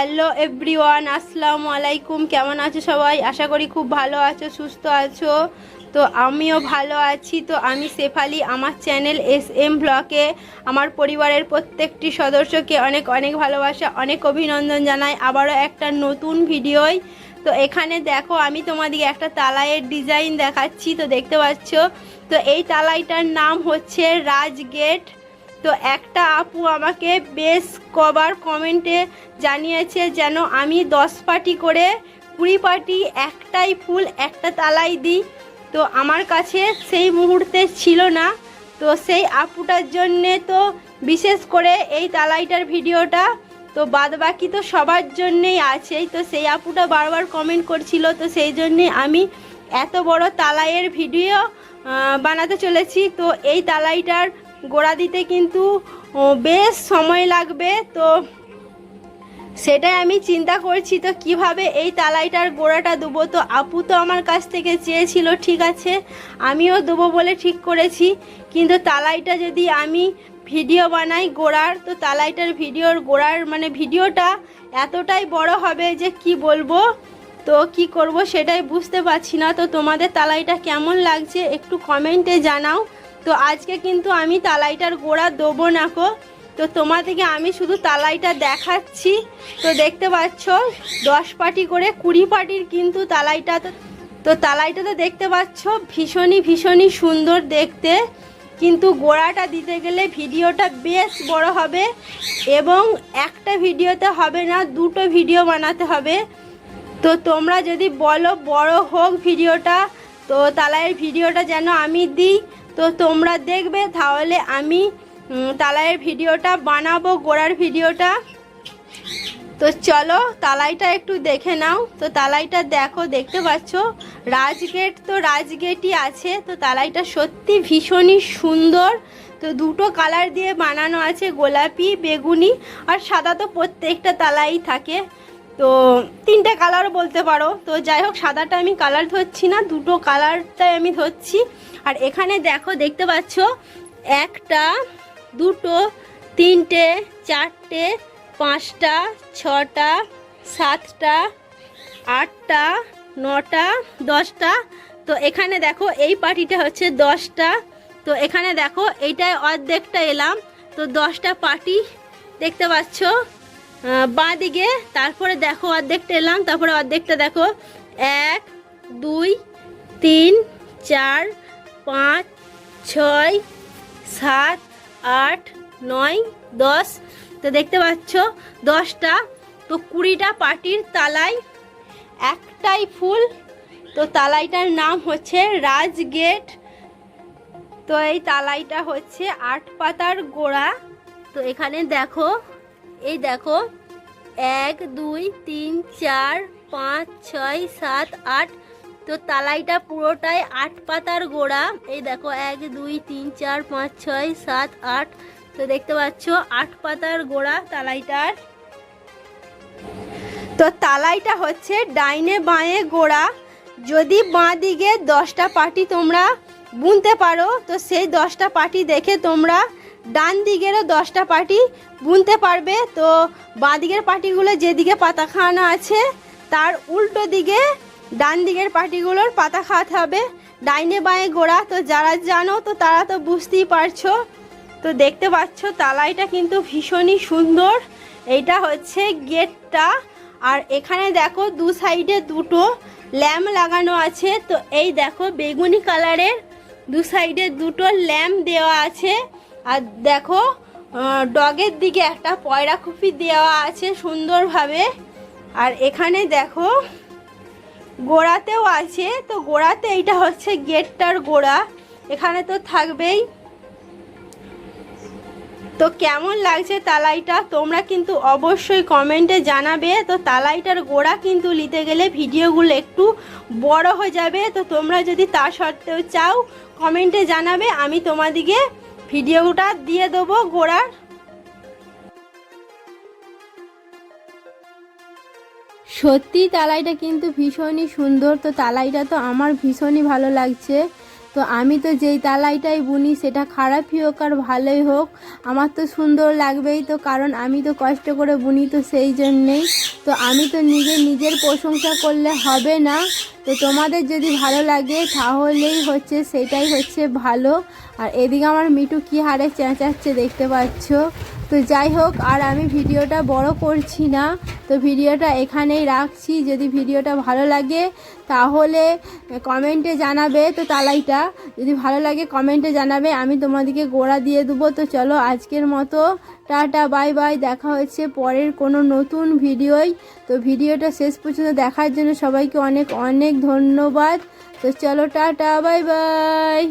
Hello everyone, আসসালামু আলাইকুম। কেমন আছো সবাই? আশা করি খুব ভালো আছো, সুস্থ আছো। তো আমিও ভালো আছি। তো আমি শেফালি, আমার চ্যানেল এস এম ব্লকে আমার পরিবারের প্রত্যেকটি সদস্যকে অনেক অনেক ভালোবাসা, অনেক অভিনন্দন জানাই। আবারও একটা নতুন ভিডিওয়। তো এখানে দেখো, আমি তোমাদেরকে একটা তালাইয়ের ডিজাইন দেখাচ্ছি, তো দেখতে পাচ্ছ? তো এই তালাইটার নাম হচ্ছে রাজগেট তো একটা আপু আমাকে বেশ কবার কমেন্টে জানিয়েছে যেন আমি দশ পাটি করে কুড়ি পাটি একটাই ফুল, একটা তালাই দিই। তো আমার কাছে সেই মুহূর্তে ছিল না। তো সেই আপুটার জন্যে তো বিশেষ করে এই তালাইটার ভিডিওটা। তো বাদ বাকি তো সবার জন্যেই আছেই। তো সেই আপুটা বারবার কমেন্ট করছিল। তো সেই জন্যে আমি এত বড় তালাইয়ের ভিডিও বানাতে চলেছি। তো এই তালাইটার গোড়া দিতে কিন্তু বেশ সময় লাগবে। তো সেটাই আমি চিন্তা করছি, তো কীভাবে এই তালাইটার গোড়াটা দেবো? তো আপু তো আমার কাছ থেকে চেয়েছিল, ঠিক আছে, আমিও দেবো বলে ঠিক করেছি। কিন্তু তালাইটা যদি আমি ভিডিও বানাই গোড়ার, তো তালাইটার ভিডিওর গোড়ার মানে ভিডিওটা এতটাই বড় হবে যে কি বলব? তো কি করব সেটাই বুঝতে পারছি না। তো তোমাদের তালাইটা কেমন লাগছে একটু কমেন্টে জানাও। তো আজকে কিন্তু আমি তালাইটার গোড়া দেবো না কো তো তোমাদেরকে আমি শুধু তালাইটা দেখাচ্ছি। তো দেখতে পাচ্ছ, দশ পাটি করে কুড়ি পাটির কিন্তু তালাইটা তো তো তালাইটা তো দেখতে পাচ্ছ, ভীষণই ভীষণই সুন্দর দেখতে। কিন্তু গোড়াটা দিতে গেলে ভিডিওটা বেশ বড় হবে এবং একটা ভিডিওতে হবে না, দুটো ভিডিও বানাতে হবে। তো তোমরা যদি বলো বড় হোক ভিডিওটা, তো তালাইয়ের ভিডিওটা যেন আমি দিই। তো তোমরা দেখবে তাহলে আমি তালাইয়ের ভিডিওটা বানাবো, গোড়ার ভিডিওটা। তো চলো তালাইটা একটু দেখে নাও। তো তালাইটা দেখো, দেখতে পাচ্ছ? রাজগেট তো রাজগেটই আছে। তো তালাইটা সত্যি ভীষণই সুন্দর। তো দুটো কালার দিয়ে বানানো আছে, গোলাপি, বেগুনি, আর সাদা তো প্রত্যেকটা তালাই থাকে। তো তিনটে কালার বলতে পারো। তো যাই হোক সাদাটা আমি কালার ধরছি না, দুটো কালারটাই আমি ধরছি। আর এখানে দেখো, দেখতে পাচ্ছ, একটা, দুটো, তিনটে, চারটে, পাঁচটা, ছটা, সাতটা, আটটা, নটা, দশটা। তো এখানে দেখো, এই পার্টিটা হচ্ছে দশটা। তো এখানে দেখো, এইটায় অর্ধেকটা এলাম। তো দশটা পার্টি দেখতে পাচ্ছ। বাঁ দিকে, তারপরে দেখো অর্ধেকটা এলাম, তারপরে অর্ধেকটা দেখো। এক, দুই, তিন, চার, পাঁচ, ছয়, সাত, আট, নয়, দশ। তো দেখতে পাচ্ছ, দশটা। তো কুড়িটা পাটির তালাই, একটাই ফুল। তো তালাইটার নাম হচ্ছে রাজগেট। তো এই তালাইটা হচ্ছে আট পাতার গোড়া। তো এখানে দেখো এই দেখো, এক, দুই, তিন, চার, পাঁচ, ছয়, সাত, আট। তো তালাইটা পুরোটাই আট পাতার গোড়া। এই দেখো, এক, দুই, তিন, চার, পাঁচ, ছয়, সাত, আট। তো দেখতে পাচ্ছ, আট পাতার গোড়া তালাইটার। তো তালাইটা হচ্ছে ডাইনে বাঁয়ে গোড়া। যদি বাঁ দিকে দশটা পাটি তোমরা বুনতে পারো, তো সেই দশটা পাটি দেখে তোমরা ডান দিকেরও দশটা পাটি বুনতে পারবে। তো বাঁ দিকের পাটিগুলো যেদিকে পাতা খাওয়ানো আছে, তার উল্টো দিকে ডান দিকের পাটিগুলোর পাতা খাওয়াতে হবে। ডাইনে বাঁয়ে গোড়া, তো যারা জানো, তো তারা তো বুঝতেই পারছ। তো দেখতে পাচ্ছ, তালাইটা কিন্তু ভীষণই সুন্দর। এইটা হচ্ছে গেটটা। আর এখানে দেখো, দু সাইডে দুটো ল্যাম্প লাগানো আছে। তো এই দেখো, বেগুনি কালারের দু সাইডে দুটো ল্যাম্প দেওয়া আছে। আর দেখো ডগের দিকে একটা পয়রা খুপি দেওয়া আছে সুন্দরভাবে। আর এখানে দেখো, গোড়াতেও আছে। তো গোড়াতে এইটা হচ্ছে গেটটার গোড়া। এখানে তো থাকবেই। তো কেমন লাগছে তালাইটা? তোমরা কিন্তু অবশ্যই কমেন্টে জানাবে। তো তালাইটার গোড়া কিন্তু নিতে গেলে ভিডিওগুলো একটু বড় হয়ে যাবে। তো তোমরা যদি তা সত্ত্বেও চাও, কমেন্টে জানাবে। আমি তোমাদিকে ভিডিওটা দিয়ে দেবো ঘোড়ার সত্যি তালাইটা কিন্তু ভীষণই সুন্দর, তো তালাইটা তো আমার ভীষণই ভালো লাগছে। তো আমি তো যেই তালাইটাই বুনি, সেটা খারাপই হোক আর ভালোই হোক, আমার তো সুন্দর লাগবেই তো, কারণ আমি তো কষ্ট করে বুনি তো সেই জন্যেই। তো আমি তো নিজে নিজের প্রশংসা করলে হবে না। তো তোমাদের যদি ভালো লাগে, তাহলেই হচ্ছে, সেটাই হচ্ছে ভালো। আর এদিকে আমার মিটু কি হারে চেঁচাচ্ছে দেখতে পাচ্ছ? তো যাই হোক, আর আমি ভিডিওটা বড় করছি না। তো ভিডিওটা এখানেই রাখছি। যদি ভিডিওটা ভালো লাগে, তাহলে কমেন্টে জানাবে তো তালাইটা। যদি ভালো লাগে, কমেন্টে জানাবে, আমি তোমাদেরকে গোড়া দিয়ে দেবো। তো চলো, আজকের মতো টাটা, বাই বাই। দেখা হচ্ছে পরের কোনো নতুন ভিডিওই। তো ভিডিওটা শেষ পর্যন্ত দেখার জন্য সবাইকে অনেক অনেক ধন্যবাদ। তো চলো, টাটা, বাই বাই।